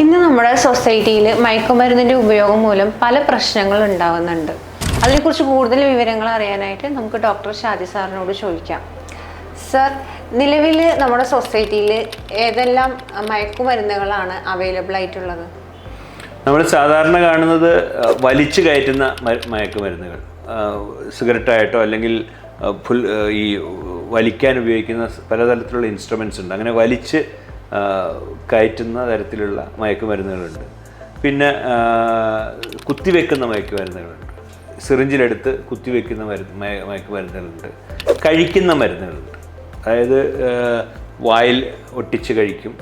ഇന്ന് നമ്മുടെ സൊസൈറ്റിയിൽ മയക്കുമരുന്നിന്റെ ഉപയോഗം മൂലം പല പ്രശ്നങ്ങൾ ഉണ്ടാകുന്നുണ്ട് അതിനെക്കുറിച്ച് കൂടുതൽ വിവരങ്ങൾ അറിയാനായിട്ട് നമുക്ക് ഡോക്ടർ ഷാജി സാറിനോട് ചോദിക്കാം. സർ നിലവിൽ നമ്മുടെ സൊസൈറ്റിയിൽ ഏതെല്ലാം മയക്കുമരുന്നുകളാണ് അവൈലബിൾ ആയിട്ടുള്ളത്? നമ്മൾ സാധാരണ കാണുന്നത് വലിച്ചു കയറ്റുന്ന മയക്കുമരുന്നുകൾ. സിഗരറ്റായിട്ടോ അല്ലെങ്കിൽ ഫുൾ ഈ വലിക്കാൻ ഉപയോഗിക്കുന്ന പലതരത്തിലുള്ള ഇൻസ്ട്രുമെൻസ് ഉണ്ട്. അങ്ങനെ വലിച്ച് കയറ്റുന്ന തരത്തിലുള്ള മയക്കുമരുന്നുകളുണ്ട്. പിന്നെ കുത്തിവെക്കുന്ന മയക്കുമരുന്നുകളുണ്ട്. സിറിഞ്ചിലെടുത്ത് കുത്തിവെക്കുന്ന മരുന്ന് മയ- മയക്കുമരുന്നുകളുണ്ട്. കഴിക്കുന്ന മരുന്നുകളുണ്ട്. അതായത് വായിൽ ഒട്ടിച്ച് കഴിക്കും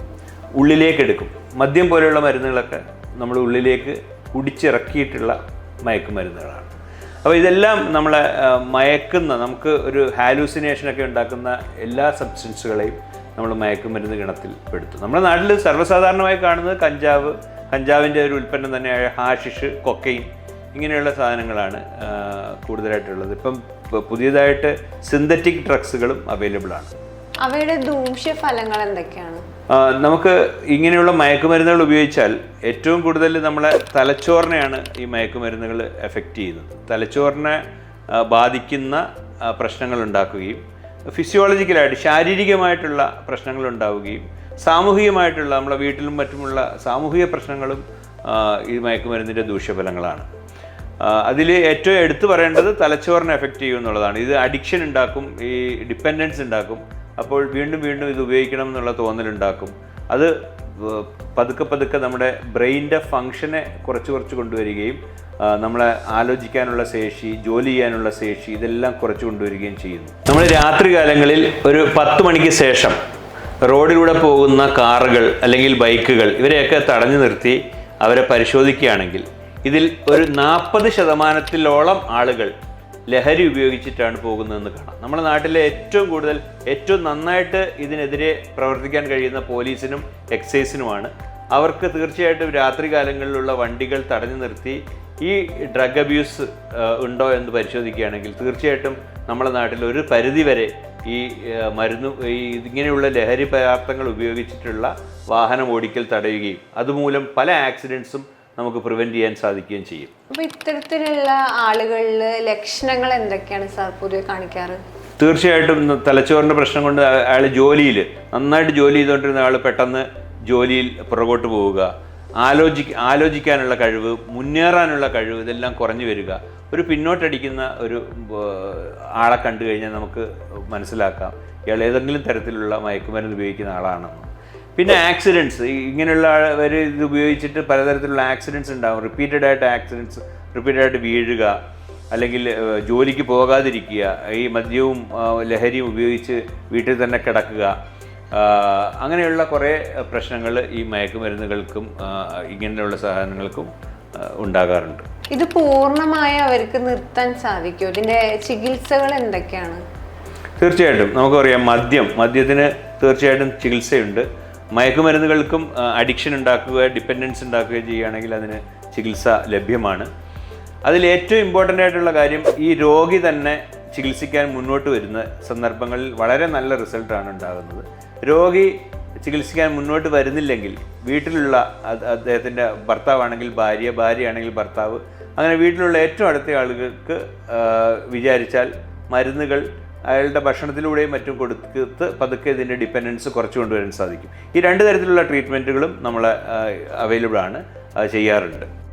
ഉള്ളിലേക്ക് എടുക്കും മദ്യം പോലെയുള്ള മരുന്നുകളൊക്കെ നമ്മൾ ഉള്ളിലേക്ക് കുടിച്ചിറക്കിയിട്ടുള്ള മയക്കുമരുന്നുകളാണ്. അപ്പോൾ ഇതെല്ലാം നമ്മളെ മയക്കുന്ന നമുക്ക് ഒരു ഹാലൂസിനേഷനൊക്കെ ഉണ്ടാക്കുന്ന എല്ലാ സബ്സ്റ്റൻസുകളെയും നമ്മൾ മയക്കുമരുന്ന് ഗണത്തിൽ പെടുത്തും. നമ്മുടെ നാട്ടിൽ സർവസാധാരണമായി കാണുന്നത് കഞ്ചാവ് കഞ്ചാവിന്റെ ഒരു ഉൽപ്പന്നം തന്നെയായ ഹാഷിഷ് കൊക്കൈൻ ഇങ്ങനെയുള്ള സാധനങ്ങളാണ് കൂടുതലായിട്ടുള്ളത്. ഇപ്പം പുതിയതായിട്ട് സിന്തറ്റിക് ഡ്രഗ്സുകളും അവൈലബിൾ ആണ്. അവയുടെ ദൂഷ്യഫലങ്ങൾ എന്തൊക്കെയാണ്? നമുക്ക് ഇങ്ങനെയുള്ള മയക്കുമരുന്നുകൾ ഉപയോഗിച്ചാൽ ഏറ്റവും കൂടുതൽ നമ്മളെ തലച്ചോറിനെയാണ് ഈ മയക്കുമരുന്നുകൾ എഫക്റ്റ് ചെയ്യുന്നത്. തലച്ചോറിനെ ബാധിക്കുന്ന പ്രശ്നങ്ങൾ ഉണ്ടാക്കുകയും ഫിസിയോളജിക്കലായിട്ട് ശാരീരികമായിട്ടുള്ള പ്രശ്നങ്ങൾ ഉണ്ടാവുകയും സാമൂഹികമായിട്ടുള്ള നമ്മളെ വീട്ടിലും മറ്റുമുള്ള സാമൂഹിക പ്രശ്നങ്ങളും ഈ മയക്കുമരുന്നിന്റെ ദൂഷ്യഫലങ്ങളാണ്. അതിൽ ഏറ്റവും എടുത്തു പറയേണ്ടത് തലച്ചോറിനെ എഫക്റ്റ് ചെയ്യും എന്നുള്ളതാണ് ഇത് അഡിക്ഷൻ ഉണ്ടാക്കും ഈ ഡിപ്പെൻഡൻസ് ഉണ്ടാക്കും അപ്പോൾ വീണ്ടും വീണ്ടും ഇത് ഉപയോഗിക്കണം എന്നുള്ള തോന്നലുണ്ടാക്കും. അത് പതുക്കെ പതുക്കെ നമ്മുടെ ബ്രെയിന്റെ ഫങ്ഷനെ കുറച്ച് കുറച്ച് കൊണ്ടുവരികയും നമ്മളെ ആലോചിക്കാനുള്ള ശേഷി ജോലി ചെയ്യാനുള്ള ശേഷി ഇതെല്ലാം കുറച്ച് കൊണ്ടുവരികയും ചെയ്യുന്നു. നമ്മൾ രാത്രി കാലങ്ങളിൽ ഒരു പത്ത് മണിക്ക് ശേഷം റോഡിലൂടെ പോകുന്ന കാറുകൾ അല്ലെങ്കിൽ ബൈക്കുകൾ ഇവരെയൊക്കെ തടഞ്ഞു നിർത്തി അവരെ പരിശോധിക്കുകയാണെങ്കിൽ ഇതിൽ ഒരു നാൽപ്പത് ശതമാനത്തിലോളം ആളുകൾ ലഹരി ഉപയോഗിച്ചിട്ടാണ് പോകുന്നതെന്ന് കാണാം. നമ്മുടെ നാട്ടിലെ ഏറ്റവും കൂടുതൽ ഏറ്റവും നന്നായിട്ട് ഇതിനെതിരെ പ്രവർത്തിക്കാൻ കഴിയുന്ന പോലീസിനും എക്സൈസിനുമാണ്. അവർക്ക് തീർച്ചയായിട്ടും രാത്രികാലങ്ങളിലുള്ള വണ്ടികൾ തടഞ്ഞു നിർത്തി ഈ ഡ്രഗ് അബ്യൂസ് ഉണ്ടോ എന്ന് പരിശോധിക്കുകയാണെങ്കിൽ തീർച്ചയായിട്ടും നമ്മുടെ നാട്ടിൽ ഒരു പരിധിവരെ ഈ മരുന്ന് ഈ ഇങ്ങനെയുള്ള ലഹരി പദാർത്ഥങ്ങൾ ഉപയോഗിച്ചിട്ടുള്ള വാഹനം ഓടിക്കൽ തടയുകയും അതുമൂലം പല ആക്സിഡൻസും നമുക്ക് പ്രിവെന്റ് ചെയ്യാൻ സാധിക്കുകയും ചെയ്യും. അപ്പോൾ ഇത്തരത്തിലുള്ള ആളുകളിൽ ലക്ഷണങ്ങൾ എന്തൊക്കെയാണ് സാർ പൊതുവെ കാണിക്കാറ്? തീർച്ചയായിട്ടും തലച്ചോറിന്റെ തലച്ചോറിന്റെ പ്രശ്നം കൊണ്ട് അയാൾ ജോലിയിൽ നന്നായിട്ട് ജോലി ചെയ്തുകൊണ്ടിരുന്ന ആൾ പെട്ടെന്ന് ജോലിയിൽ പുറകോട്ട് പോവുക. ആലോചി ആലോചിക്കാനുള്ള കഴിവ് മുന്നേറാനുള്ള കഴിവ് ഇതെല്ലാം കുറഞ്ഞു വരിക. ഒരു പിന്നോട്ടടിക്കുന്ന ഒരു ആളെ കണ്ടു കഴിഞ്ഞാൽ നമുക്ക് മനസ്സിലാക്കാം. ഇയാൾ ഏതെങ്കിലും തരത്തിലുള്ള മയക്കുമരുന്ന് ഉപയോഗിക്കുന്ന ആളാണെന്ന്. പിന്നെ ആക്സിഡന്റ്സ് ഇങ്ങനെയുള്ള അവർ ഇത് ഉപയോഗിച്ചിട്ട് പലതരത്തിലുള്ള ആക്സിഡന്റ്സ് ഉണ്ടാകും റിപ്പീറ്റഡ് ആയിട്ട് ആക്സിഡന്റ്സ് റിപ്പീറ്റഡ് ആയിട്ട് വീഴുക അല്ലെങ്കിൽ ജോലിക്ക് പോകാതിരിക്കുക ഈ മദ്യവും ലഹരിയും ഉപയോഗിച്ച് വീട്ടിൽ തന്നെ കിടക്കുക അങ്ങനെയുള്ള കുറേ പ്രശ്നങ്ങൾ ഈ മയക്കുമരുന്നുകൾക്കും ഇങ്ങനെയുള്ള സാധനങ്ങൾക്കും ഉണ്ടാകാറുണ്ട്. ഇത് പൂർണമായി അവർക്ക് നിർത്താൻ സാധിക്കും ഇതിന്റെ ചികിത്സകൾ എന്തൊക്കെയാണ്? തീർച്ചയായിട്ടും. നമുക്കറിയാം മദ്യം മദ്യത്തിന് തീർച്ചയായിട്ടും ചികിത്സയുണ്ട്. മയക്കുമരുന്നുകൾക്കും അഡിക്ഷൻ ഉണ്ടാക്കുക ഡിപ്പെൻഡൻസ് ഉണ്ടാക്കുകയോ ചെയ്യുകയാണെങ്കിൽ അതിന് ചികിത്സ ലഭ്യമാണ്. അതിൽ ഏറ്റവും ഇമ്പോർട്ടന്റ് ആയിട്ടുള്ള കാര്യം ഈ രോഗി തന്നെ ചികിത്സിക്കാൻ മുന്നോട്ട് വരുന്ന സന്ദർഭങ്ങളിൽ വളരെ നല്ല റിസൾട്ടാണ് ഉണ്ടാകുന്നത്. രോഗി ചികിത്സിക്കാൻ മുന്നോട്ട് വരുന്നില്ലെങ്കിൽ വീട്ടിലുള്ള അദ്ദേഹത്തിന്റെ ഭർത്താവാണെങ്കിൽ ഭാര്യ ഭാര്യയാണെങ്കിൽ ഭർത്താവ് അങ്ങനെ വീട്ടിലുള്ള ഏറ്റവും അടുത്ത ആളുകൾക്ക് വിചാരിച്ചാൽ മരുന്നുകൾ അയാളുടെ ഭക്ഷണത്തിലൂടെയും മറ്റും കൊടുത്ത് പതുക്കെ ഇതിന്റെ ഡിപ്പെൻഡൻസ് കുറച്ച് കൊണ്ടുവരാൻ സാധിക്കും. ഈ രണ്ട് തരത്തിലുള്ള ട്രീറ്റ്മെന്റുകളും നമ്മൾ അവൈലബിൾ ആണ് ചെയ്യാറുണ്ട്.